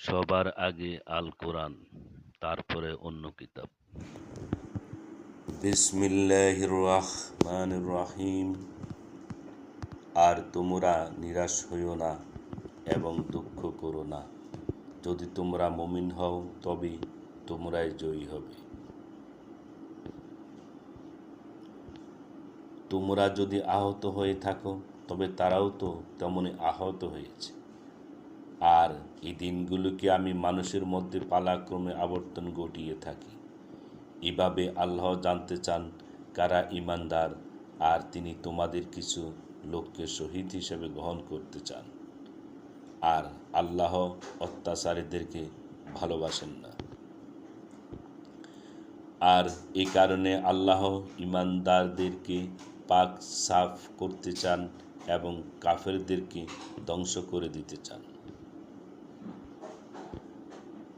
সবার আগে আল কোরআন তারপরে অন্য কিতাব। বিসমিল্লাহির রহিম আর তোমরা নিরাশ হইও না এবং দুঃখ করো না। যদি তোমরা মমিন হও তবে তোমরাই জয়ী হবে। তোমরা যদি আহত হয়ে থাকো, তবে তারাও তো তেমনই আহত হয়েছে। আর এই দিনগুলোকে আমি মানুষের মধ্যে পালাক্রমে আবর্তন ঘটিয়ে থাকি। এভাবে আল্লাহ জানতে চান কারা ইমানদার আর তিনি তোমাদের কিছু লোককে শহীদ হিসেবে গ্রহণ করতে চান। আর আল্লাহ অত্যাচারীদেরকে ভালোবাসেন না। আর এই কারণে আল্লাহ ইমানদারদেরকে পাক সাফ করতে চান এবং কাফেরদেরকে ধ্বংস করে দিতে চান।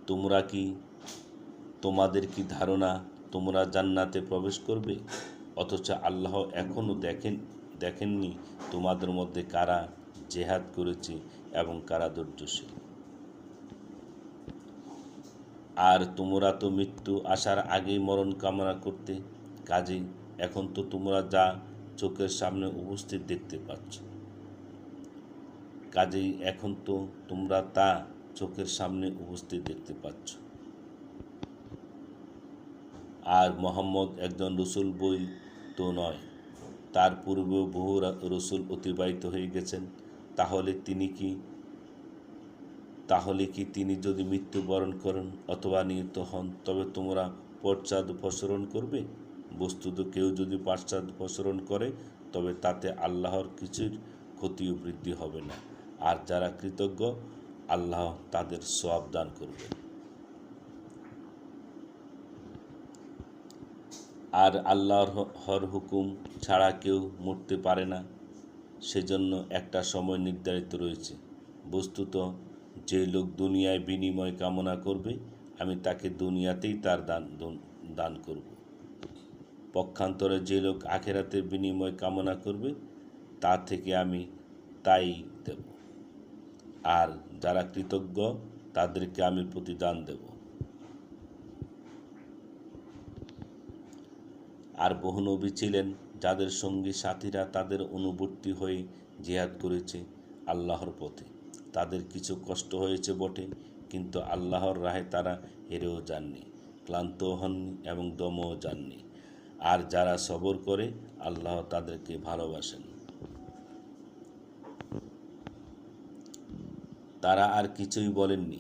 তোমরা কি তোমাদের কি ধারণা তোমরা জান্নাতে প্রবেশ করবে? অথচ আল্লাহ এখনও দেখেন, দেখেননি তোমাদের মধ্যে কারা জেহাদ করেছে এবং কারা ধৈর্যশীল। আর তোমরা তো মৃত্যু, আসার আগেই মরণ কামনা করতে, কাজেই এখন তো তোমরা যা চোখের সামনে উপস্থিত দেখতে পাচ্ছ। কাজেই এখন তো তোমরা তা চোখের সামনে উপস্থিত দেখতে পাচ্ছ। আর মোহাম্মদ একজন রসুল বই তো নয়। তার পূর্বেও বহু রসুল অতিবাহিত হয়ে গেছেন। তাহলে তিনি কি তাহলে কি তিনি যদি মৃত্যুবরণ করেন অথবা নিহত হন, তবে তোমরা পশ্চাদ প্রসরণ করবে? বস্তুত কেউ যদি পশ্চাদ প্রসরণ করে, তবে তাতে আল্লাহর কিছুর ক্ষতিও বৃদ্ধি হবে না। আর যারা কৃতজ্ঞ আল্লাহ তাদের সব দান করবেন আর আল্লাহর হর হুকুম ছাড়া কেউ মরতে পারে না, সেজন্য একটা সময় নির্ধারিত রয়েছে। বস্তুত যে লোক দুনিয়ায় বিনিময় কামনা করবে, আমি তাকে দুনিয়াতেই তার দান দান করব। পক্ষান্তরে যে লোক আখেরাতের বিনিময় কামনা করবে, তা থেকে আমি তাই দেব। আর যারা কৃতজ্ঞ, তাদেরকে আমি প্রতিদান দেব। আর বহু নবী ছিলেন, যাদের সঙ্গী সাথীরা তাদের অনুবর্তী হয়ে জিহাদ করেছে আল্লাহর পথে। তাদের কিছু কষ্ট হয়েছে বটে, কিন্তু আল্লাহর রাহে তারা হেরেও যাননি ক্লান্ত হননি এবং দমও যাননি। আর যারা সবর করে, আল্লাহ তাদেরকে ভালোবাসেন। তারা আর কিছুই বলেননি।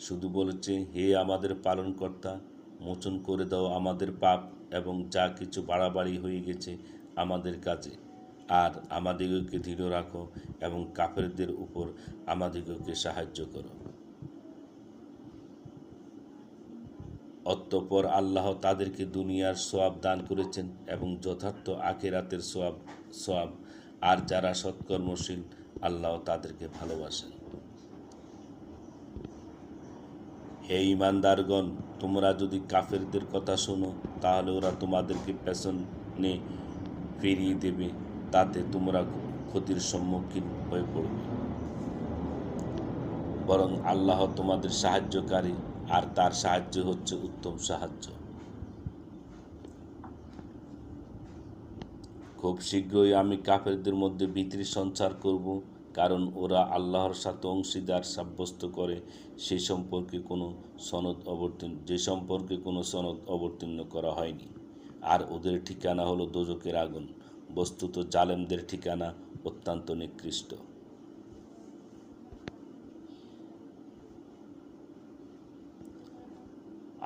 শুধু বলেছে, হে আমাদের পালনকর্তা, মোচন করে দাও আমাদের পাপ এবং যা কিছু বাড়াবাড়ি হয়ে গেছে আমাদের কাজে। আর আমাদিগকে দৃঢ় রাখো এবং কাফেরদের উপর আমাদিগকে সাহায্য করো। অতঃপর আল্লাহ তাদেরকে দুনিয়ার সোয়াব দান করেছেন এবং যথার্থ আখেরাতের সোয়াব সোয়াব। আর যারা সৎকর্মশীল, আল্লাহ তাদেরকে ভালোবাসেন। হে ইমানদারগণ, তোমরা যদি কাফেরদের কথা শোনো, তাহলে ওরা তোমাদেরকে পেছনে ফিরিয়ে দেবে, তাতে তোমরা ক্ষতির সম্মুখীন হয়ে পড়বে। বরং আল্লাহ তোমাদের সাহায্যকারী, আর তার সাহায্য হচ্ছে উত্তম সাহায্য। খুব শীঘ্রই আমি কাফেরদের মধ্যে ভীতির সঞ্চার করব। কারণ ওরা আল্লাহর সাথে অংশীদার সাব্যস্ত করে, সে সম্পর্কে কোনো সনদ অবতীর্ণ, যে সম্পর্কে কোনো সনদ অবতীর্ণ করা হয়নি। আর ওদের ঠিকানা হলো দোজকের আগুন। বস্তুত জালেমদের ঠিকানা অত্যন্ত নিকৃষ্ট।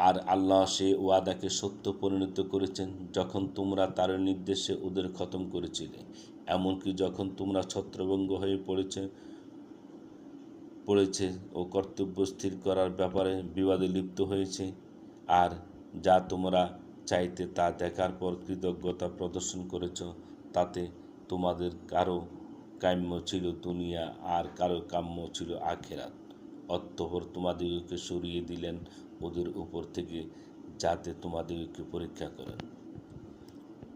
আর আল্লাহ সে ওয়াদাকে সত্য পরিণত করেছেন, যখন তোমরা তার নির্দেশে ওদের খতম করেছিলে। এমনকি যখন তোমরা ছত্রভঙ্গ হয়ে পড়েছে পড়েছে ও কর্তব্য স্থির করার ব্যাপারে বিবাদে লিপ্ত হয়েছে, আর যা তোমরা চাইতে তা দেখার পর কৃতজ্ঞতা প্রদর্শন করেছ, তাতে তোমাদের কারও কাম্য ছিল দুনিয়া আর কারও কাম্য ছিল আখেরাত। অতঃপর তোমাদিগকে সরিয়ে দিলেন ওদের উপর থেকে, যাতে তোমাদিগকে পরীক্ষা করেন।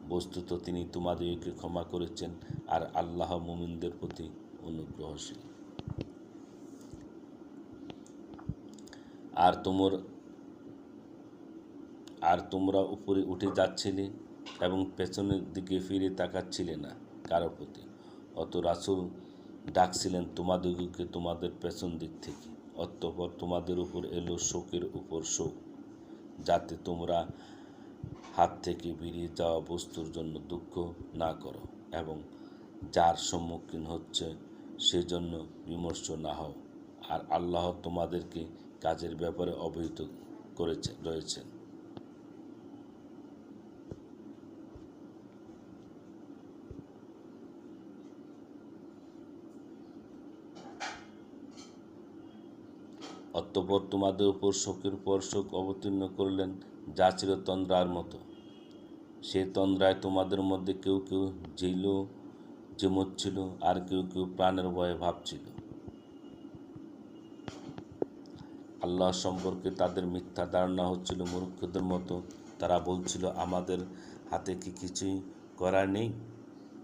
বস্তুত তিনি তোমাদিগকে ক্ষমা করেছেন আর আল্লাহ মুমিনদের প্রতি অনুগ্রহশীল। আর তোমর, আর তোমরা উপরে উঠে যাচ্ছিলে এবং পেছনের দিকে ফিরে তাকাচ্ছিলে না কারও প্রতি। অত রাসূল ডাকছিলেন তোমাদিগকে তোমাদের পেছন দিক থেকে। অতঃপর তোমাদের উপর এলো শোকের উপর শোক, যাতে তোমরা হাত থেকে বেরিয়ে যাওয়া বস্তুর জন্য দুঃখ না করো এবং যার সম্মুখীন হচ্ছে সেজন্য বিমর্ষ না হও। আর আল্লাহ তোমাদেরকে কাজের ব্যাপারে অবহিত করেছে, রয়েছেন। অতঃপর তোমাদের উপর শোকের পর শোক অবতীর্ণ করলেন যা ছিল তন্দ্রার মতো। সে তন্দ্রায় তোমাদের মধ্যে কেউ কেউ জেল জেমোচ্ছিল আর কেউ কেউ প্রাণের ভয়ে ভাবছিল। আল্লাহ সম্পর্কে তাদের মিথ্যা ধারণা হচ্ছিল, মূর্খদের মতো। তারা বলছিল, আমাদের হাতে কি কিছুই করার নেই?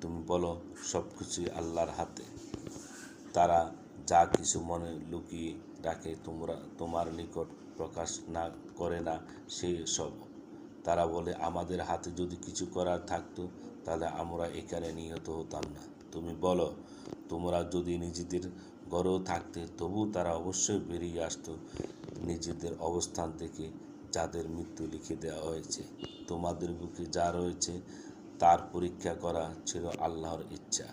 তুমি বলো, সব কিছুই আল্লাহর হাতে। তারা যা কিছু মনে লুকিয়ে রাখে তোমরা, তোমার নিকট। প্রকাশ না করে না সেই সব। তারা বলে, আমাদের হাতে যদি কিছু করার থাকতো, তাহলে আমরা এখানে নিহত হতাম না। তুমি বলো, তোমরা যদি নিজেদের ঘরেও থাকতে, তবু তারা অবশ্যই বেরিয়ে আসতো। নিজেদের অবস্থান থেকে যাদের মৃত্যু লিখে দেওয়া হয়েছে, তোমাদের বুকে যা রয়েছে, তার পরীক্ষা করা ছিল আল্লাহর ইচ্ছা।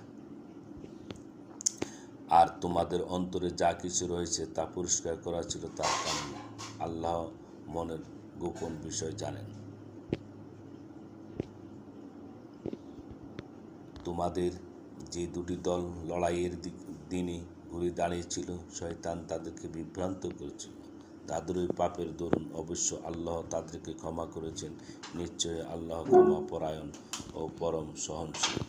আর তোমাদের অন্তরে যা কিছু রয়েছে তা পরিষ্কার করা ছিল তার কারণ আল্লাহ মনের গোপন বিষয় জানেন। তোমাদের যে দুটি দল লড়াইয়ের দিনে ঘুরে দাঁড়িয়েছিল, শয়তান তাদেরকে বিভ্রান্ত করেছিল। তাদের ওই পাপের দরুন অবশ্য আল্লাহ তাদেরকে ক্ষমা করেছেন। নিশ্চয়ই আল্লাহ ক্ষমা পরায়ণ ও পরম সহনশীল।